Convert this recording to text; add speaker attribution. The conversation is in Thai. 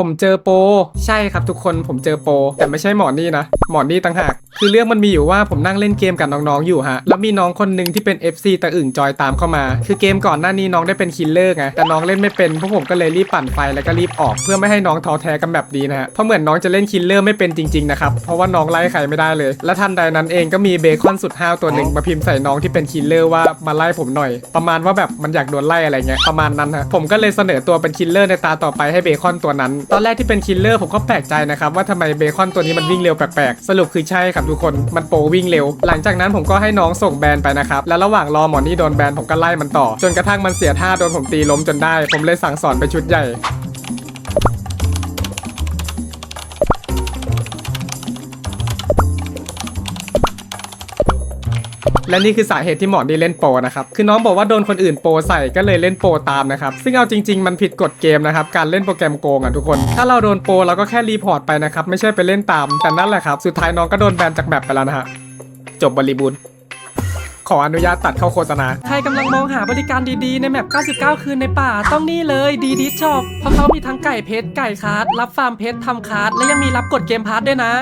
Speaker 1: ผมเจอโป ใช่ครับทุกคนผมเจอโป แต่ไม่ใช่หมอนี่นะ หมอนี่ต่างหาก คือเรื่องมันมีอยู่ว่าผมนั่งเล่นเกมกับน้องๆอยู่ฮะ แล้วมีน้องคนหนึ่งที่เป็น FC ตะอึ่งจอยตามเข้ามา คือเกมก่อนหน้านี้น้องได้เป็นคิลเลอร์ไง แต่น้องเล่นไม่เป็น พวกผมก็เลยรีบปั่นไฟแล้วก็รีบออก เพื่อไม่ให้น้องท้อแท้กันแบบนี้นะฮะ เพราะเหมือนน้องจะเล่นคิลเลอร์ไม่เป็นจริงๆนะครับ เพราะว่าน้องไล่ใครไม่ได้เลย และทันใดนั้นเองก็มีเบคอนสุดห้าวตัวหนึ่งมาพิมพ์ใส่น้องที่เป็นคิลเลอร์ว่ามาไล่ผมหน่อย ประมาณว่าแบบมันอยากโดนไล่อะไรเงี้ย ประมาณนั้นฮะ ผมก็เลยเสนอตัวเป็นคิลเลอร์ในตาต่อไปให้เบคอนตัวนั้น ตอนแรกที่เป็นคิลเลอร์ผมก็แปลกใจนะครับว่าทำไมเบคอนตัวนี้มันวิ่งเร็วแปลกๆ สรุปคือใช่ครับทุกคนมันโปวิ่งเร็ว หลังจากนั้นผมก็ให้น้องส่งแบนไปนะครับ แล้วระหว่างรอหมอนี่โดนแบนผมก็ไล่มันต่อ จนกระทั่งมันเสียท่าโดนผมตีล้มจนได้ ผมเลยสั่งสอนไปชุดใหญ่ และนี่คือสาเหตุที่หมอนี่เล่นโปนะครับคือน้องบอกว่าโดนคนอื่นโปใส่ก็เลยเล่นโปตามนะครับซึ่งเอาจริง ๆ มันผิดกฎเกมนะครับการเล่นโปรแกรมโกงอะทุกคน ถ้าเราโดนโปเราก็แค่รีพอร์ตไปนะครับไม่ใช่ไปเล่นตามแต่นั่นแหละครับสุดท้ายน้องก็โดนแบนจากแมปไปแล้วนะฮะจบบริบูรณ์ขออนุญาตตัดเข้าโฆษณา
Speaker 2: ใครกำลังมองหาบริการดีๆ ในแมป 99 คืนในป่า ต้องนี่เลยดีดิช็อปเพราะเขามีทั้งไก่เพชรไก่คาร์ดรับฟาร์มเพชรทำคาร์ดและยังมีรับกดเกมพาร์ทด้วยนะ